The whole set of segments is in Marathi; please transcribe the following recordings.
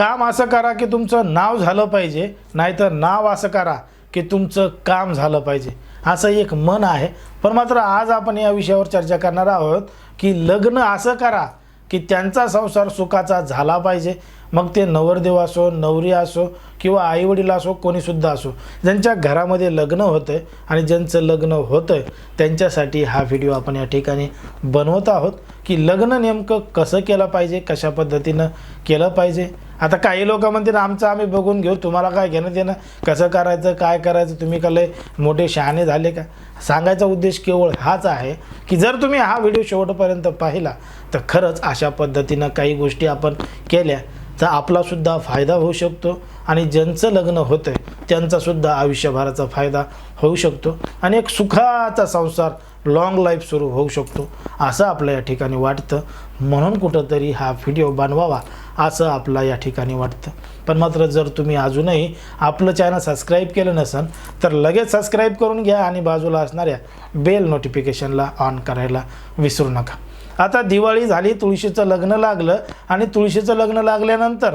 काम असं करा की तुमचं नाव झालं पाहिजे नाहीतर नाव असं करा की तुमचं काम झालं पाहिजे. असं एक मन आहे. पण मात्र आज आपण या विषयावर चर्चा करणार आहोत की लग्न असं करा की त्यांचा संसार सुखाचा झाला पाहिजे. मग ते नवरदेव असो नवरी असो किंवा आईवडील असो कोणीसुद्धा असो ज्यांच्या घरामध्ये लग्न होतं आहे आणि ज्यांचं लग्न होतं आहे त्यांच्यासाठी हा व्हिडिओ आपण या ठिकाणी बनवत आहोत की लग्न नेमकं कसं केलं पाहिजे कशा पद्धतीनं केलं पाहिजे. आता काही लोक म्हणतील आमचं आम्ही बघून घेऊ तुम्हाला काय घेणं देणं कसं करायचं काय करायचं तुम्ही का लय मोठे शहाणे झाले का? सांगायचा उद्देश केवळ हाच आहे की जर तुम्ही हा व्हिडिओ शेवटपर्यंत पाहिला तर खरंच अशा पद्धतीनं काही गोष्टी आपण केल्या तर आपलासुद्धा फायदा होऊ शकतो आणि ज्यांचं लग्न होतं आहे त्यांचासुद्धा आयुष्यभराचा फायदा होऊ शकतो आणि एक सुखाचा संसार लाँग लाईफ सुरू होऊ शकतो असं आपल्या या ठिकाणी वाटतं. म्हणून कुठंतरी हा व्हिडिओ बनवावा असं आपला या ठिकाणी वाटतं. पण मात्र जर तुम्ही अजूनही आपलं चॅनल सबस्क्राईब केलं नसेल तर लगेच सबस्क्राईब करून घ्या आणि बाजूला असणाऱ्या बेल नोटिफिकेशनला ऑन करायला विसरू नका. आता दिवाळी झाली तुळशीचं लग्न लागलं आणि तुळशीचं लग्न लागल्यानंतर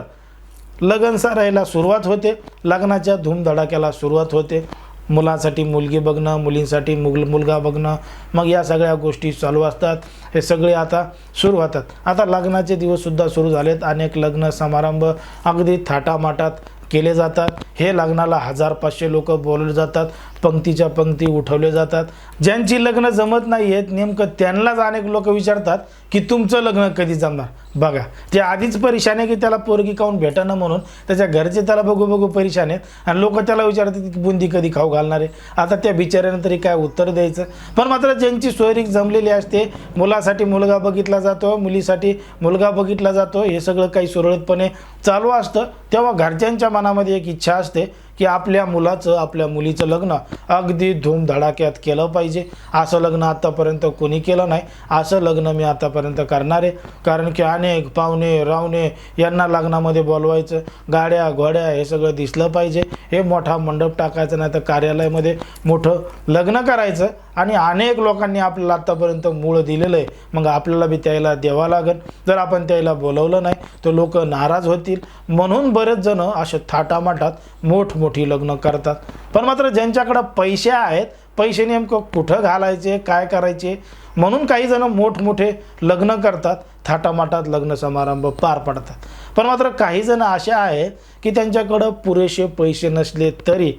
लगन सारायला सुरुवात होते. लग्नाच्या धूमधडाक्याला सुरुवात होते. मुलांसाठी मुलगी बघणं मुलींसाठी मुल मुलगा बघणं मग या सगळ्या गोष्टी चालू असतात. हे सगळे आता सुरू होतात. आता लग्नाचे दिवससुद्धा सुरू झालेत. अनेक लग्न समारंभ अगदी थाटामाटात केले जातात. हे लग्नाला हजार पाचशे लोक बोलवले जातात. पंक्तीच्या पंक्ती उठवले जातात. ज्यांची लग्न जमत नाही आहेत नेमकं त्यांनाच अनेक लोक विचारतात की तुमचं लग्न कधी जमणार? बघा ते आधीच परेशान आहे की त्याला पोरगी खाऊन भेटणं म्हणून त्याच्या घरचे त्याला बघू बघू परेशान आहेत आणि लोक त्याला विचारतात की बुंदी कधी खाऊ घालणार आहे? आता त्या बिचाऱ्यानं तरी काय उत्तर द्यायचं? पण मात्र ज्यांची सोयरीक जमलेली असते मुलासाठी मुलगा बघितला जातो मुलीसाठी मुलगा बघितला जातो हे सगळं काही सुरळीतपणे चालू असतं. तेव्हा घरच्यांच्या मनामध्ये एक इच्छा असते की आपल्या मुलाचं आपल्या मुलीचं लग्न अगदी धूमधडाक्यात केलं पाहिजे. असं लग्न आत्तापर्यंत कोणी केलं नाही. असं लग्न मी आतापर्यंत करणार आहे. कारण की अनेक पाहुणे रावणे यांना लग्नामध्ये बोलवायचं गाड्या घोड्या हे सगळं दिसलं पाहिजे. हे मोठा मंडप टाकायचं नाही तर कार्यालयामध्ये मोठं लग्न करायचं. आणि अनेक लोकांनी आपल्याला आत्तापर्यंत मूळ दिलेलं आहे. मग आपल्याला बी त्याला द्यावा लागेल. जर आपण त्याला बोलवलं नाही तर लोक नाराज होतील. म्हणून बरेच जण असे थाटामाटात मोठ मोठी लग्न करतात. पण मात्र ज्यांच्याकडं पैसे आहेत पैसे नेमकं कुठं घालायचे काय करायचे? म्हणून काही जण मोठमोठे लग्न करतात थाटामाटात लग्न समारंभ पार पडतात. पण मात्र काही जण असे आहेत की त्यांच्याकडं पुरेसे पैसे नसले तरी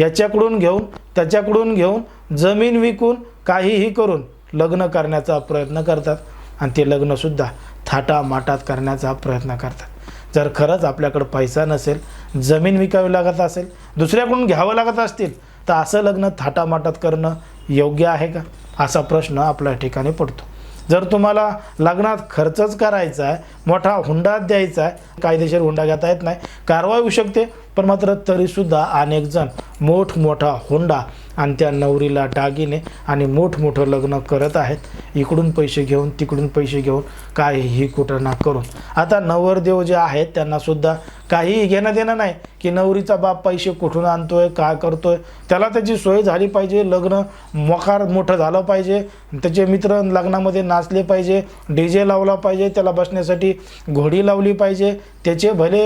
याच्याकडून घेऊन त्याच्याकडून घेऊन जमीन विकून काहीही करून लग्न करण्याचा प्रयत्न करतात. आणि ते लग्नसुद्धा थाटामाटात करण्याचा प्रयत्न करतात. जर खरंच आपल्याकडं पैसा नसेल जमीन विकावी लागत असेल दुसऱ्याकडून घ्यावं लागत असतील तर असं लग्न थाटामाटात करणं योग्य आहे का? असा प्रश्न आपल्या ठिकाणी पडतो. जर तुम्हाला लग्नात खर्चच करायचा आहे मोठा हुंडा द्यायचा आहे कायदेशीर हुंडा घेता येत नाही कारवाई होऊ शकते पण मात्र तरीसुद्धा अनेक जण मोठमोठा हुंडा आणि त्या नवरीला दागिने आणि मोठमोठं लग्न करत आहेत. इकडून पैसे घेऊन तिकडून पैसे घेऊन काहीही कुठं ना करून. आता नवरदेव जे आहेत त्यांनासुद्धा काहीही घेणं देणं नाही की नवरीचा बाप पैसे कुठून आणतोय काय करतोय. त्याला त्याची सोय झाली पाहिजे लग्न मोकार मोठं झालं पाहिजे. त्याचे मित्र लग्नामध्ये नाचले पाहिजे डी जे लावला पाहिजे त्याला बसण्यासाठी घोडी लावली पाहिजे. त्याचे भले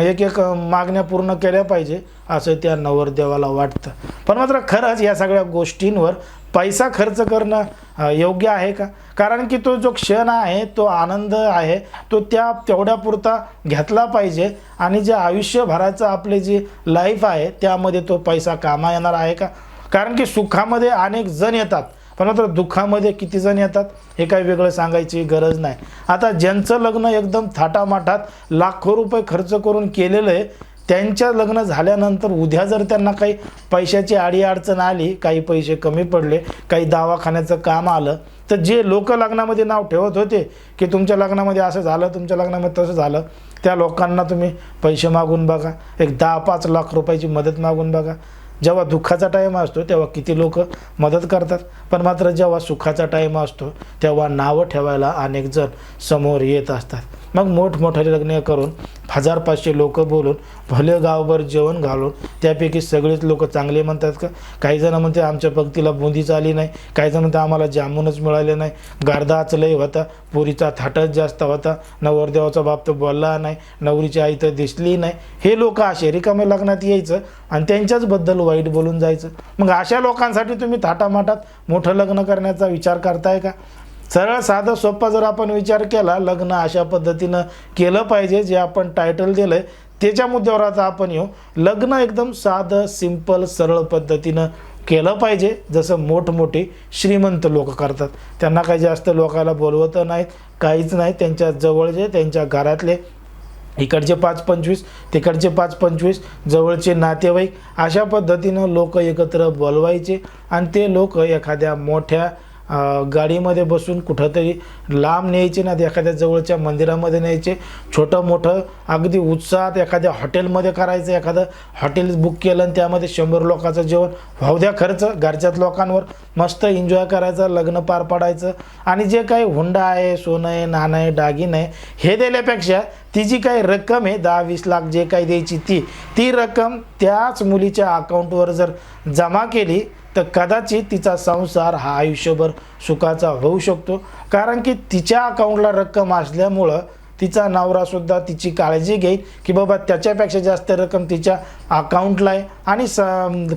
एक एक मागण्या पूर्ण केल्या पाहिजे असं त्या नवरदेवाला वाटतं. पण मात्र खरंच या सगळ्या गोष्टींवर पैसा खर्च करणं योग्य आहे का? कारण की तो जो क्षण आहे तो आनंद आहे तो त्या तेवढ्यापुरता घेतला पाहिजे. आणि जे आयुष्यभराचं आपले जे लाईफ आहे त्यामध्ये तो पैसा कामा येणार आहे का? कारण की सुखामध्ये अनेक जण येतात. पण मात्र दुःखामध्ये किती जण येतात? हे काही वेगळं सांगायची गरज नाही. आता ज्यांचं लग्न एकदम थाटामाटात लाखो रुपये खर्च करून केलेलं आहे त्यांच्या लग्न झाल्यानंतर उद्या जर त्यांना काही पैशाची आडी अडचण आली काही पैसे कमी पडले काही दवाखान्याचं काम आलं तर जे लोक लग्नामध्ये नाव ठेवत होते की तुमच्या लग्नामध्ये असं झालं तुमच्या लग्नामध्ये तसं झालं त्या लोकांना तुम्ही पैसे मागून बघा. एक दहा पाच लाख रुपयाची मदत मागून बघा. जेव्हा दुःखाचा टाईम असतो तेव्हा किती लोक मदत करतात. पण मात्र जेव्हा सुखाचा टाईम असतो तेव्हा नावं ठेवायला अनेक जण समोर येत असतात. मग मोठमोठ्या लग्न करून हजार पाचशे लोक बोलून भले गावभर जेवण घालून त्यापैकी सगळेच लोक चांगले म्हणतात का? काही जण म्हणते आमच्या पंक्तीला बुंदीच आली नाही. काही जण म्हणते आम्हाला जामूनच मिळाले नाही. गारदाच लय होता पुरीचा थाटच जास्त होता. नवरदेवाचा बाप तर बोलला नाही नवरीची आई तर दिसली नाही. हे लोक असे रिकामे लग्नात यायचं आणि त्यांच्याचबद्दल वाईट बोलून जायचं. मग अशा लोकांसाठी तुम्ही थाटामाटात मोठं लग्न करण्याचा विचार करताय का? सरळ साधं सोपा जर आपण विचार केला लग्न अशा पद्धतीनं केलं पाहिजे जे आपण टायटल दिलं आहे त्याच्या मुद्द्यावर आता आपण येऊ. लग्न एकदम साधं सिंपल सरळ पद्धतीनं केलं पाहिजे जसं मोठमोठे श्रीमंत लोक करतात. त्यांना काही जास्त लोकाला बोलवत नाहीत काहीच नाही. त्यांच्या जवळचे त्यांच्या घरातले इकडचे पाच पंचवीस तिकडचे पाच पंचवीस जवळचे नातेवाईक अशा पद्धतीनं लोक एकत्र बोलवायचे आणि ते लोक एखाद्या मोठ्या गाडीमध्ये बसून कुठंतरी लांब न्यायचे ना एखाद्या जवळच्या मंदिरामध्ये न्यायचे. छोटं मोठं अगदी उत्साहात एखाद्या हॉटेलमध्ये करायचं एखादं हॉटेल बुक केलं आणि त्यामध्ये शंभर लोकांचं जेवण. वाहू द्या खर्च घरच्याच लोकांवर मस्त एन्जॉय करायचं लग्न पार पाडायचं. आणि जे काही हुंडा आहे सोनं आहे नाणं आहे डागिन आहे हे दिल्यापेक्षा ती जी काही रक्कम आहे दहा वीस लाख जे काही द्यायची ती ती रक्कम त्याच मुलीच्या अकाउंटवर जर जमा केली तर कदाचित तिचा संसार हा आयुष्यभर सुखाचा होऊ शकतो. कारण की तिच्या अकाउंटला रक्कम असल्यामुळं तिचा नवरासुद्धा तिची काळजी घेईल की बाबा त्याच्यापेक्षा जास्त रक्कम तिच्या अकाउंटला आहे. आणि स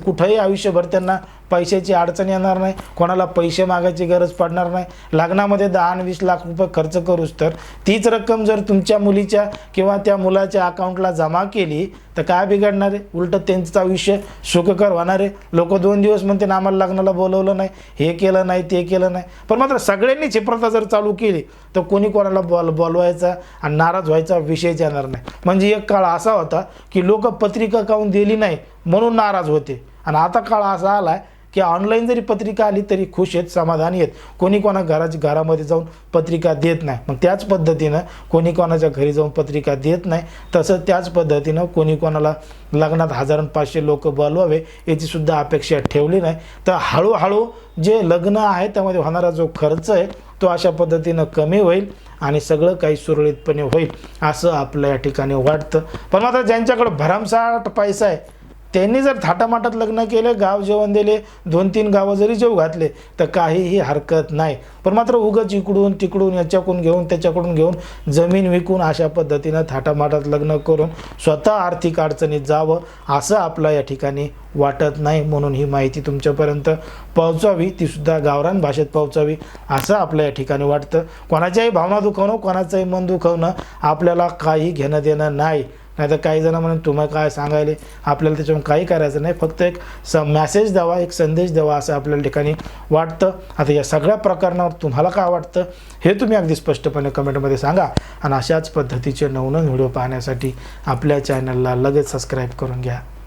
कुठंही आयुष्यभर त्यांना पैशाची अडचण येणार नाही. कोणाला पैसे मागायची गरज पडणार नाही. लग्नामध्ये दहा आणि वीस लाख रुपये खर्च करूच तर तीच रक्कम जर तुमच्या मुलीच्या किंवा त्या मुलाच्या अकाउंटला जमा केली तर काय बिघडणार आहे? उलटं त्यांचं आयुष्य सुखकर होणार आहे. लोक दोन दिवस म्हणते ना आम्हाला लग्नाला बोलवलं नाही हे केलं नाही ते केलं नाही. पण मात्र सगळ्यांनी चिप्रता जर चालू केली तर कोणी कोणाला बॉल बोलवायचा आणि नाराज व्हायचा विषयच येणार नाही. म्हणजे एक काळ असा होता की लोक पत्रिका काऊन दिली नाही म्हणून नाराज होते. आणि आता काळ असा आला आहे की ऑनलाईन जरी पत्रिका आली तरी खुश आहेत समाधानी आहेत. कोणी कोणा घराच्या घरामध्ये जाऊन पत्रिका देत नाही. मग त्याच पद्धतीनं कोणी कोणाच्या घरी जाऊन पत्रिका देत नाही. तसं त्याच पद्धतीनं कोणी कोणाला लग्नात हजार पाचशे लोक बोलवावे याचीसुद्धा अपेक्षा ठेवली नाही. तर हळूहळू जे लग्न आहे त्यामध्ये होणारा जो खर्च आहे तो अशा पद्धतीनं कमी होईल आणि सगळं काही सुरळीतपणे होईल असं आपल्या या ठिकाणी वाटतं. पण मात्र ज्यांच्याकडं भरमसाठ पैसा आहे त्यांनी जर थाटामाटात लग्न केलं गाव जेवण दिले दोन तीन गावं जरी जेव घातले तर काहीही हरकत नाही. पण मात्र उगच इकडून तिकडून याच्याकडून घेऊन त्याच्याकडून घेऊन जमीन विकून अशा पद्धतीनं थाटामाटात लग्न करून स्वतः आर्थिक अडचणीत जावं असं आपला या ठिकाणी वाटत नाही म्हणून ही माहिती तुमच्यापर्यंत पोहोचावी तीसुद्धा गावरान भाषेत पोहोचावी असं आपल्या या ठिकाणी वाटतं. कोणाच्याही भावना दुखवणं कोणाचंही मन दुखवणं आपल्याला काही घेणं देणं नाही. नाही तर काही जण म्हणून तुम्हाला काय सांगायले? आपल्याला त्याच्यावर काही करायचं नाही. फक्त एक स मॅसेज द्यावा एक संदेश द्यावा असं आपल्याला ठिकाणी वाटतं. आता या सगळ्या प्रकरणावर तुम्हाला काय वाटतं? हे तुम्ही अगदी स्पष्टपणे कमेंटमध्ये सांगा. आणि अशाच पद्धतीचे नवनवीन व्हिडिओ पाहण्यासाठी आपल्या चॅनलला लगेच सबस्क्राईब करून घ्या.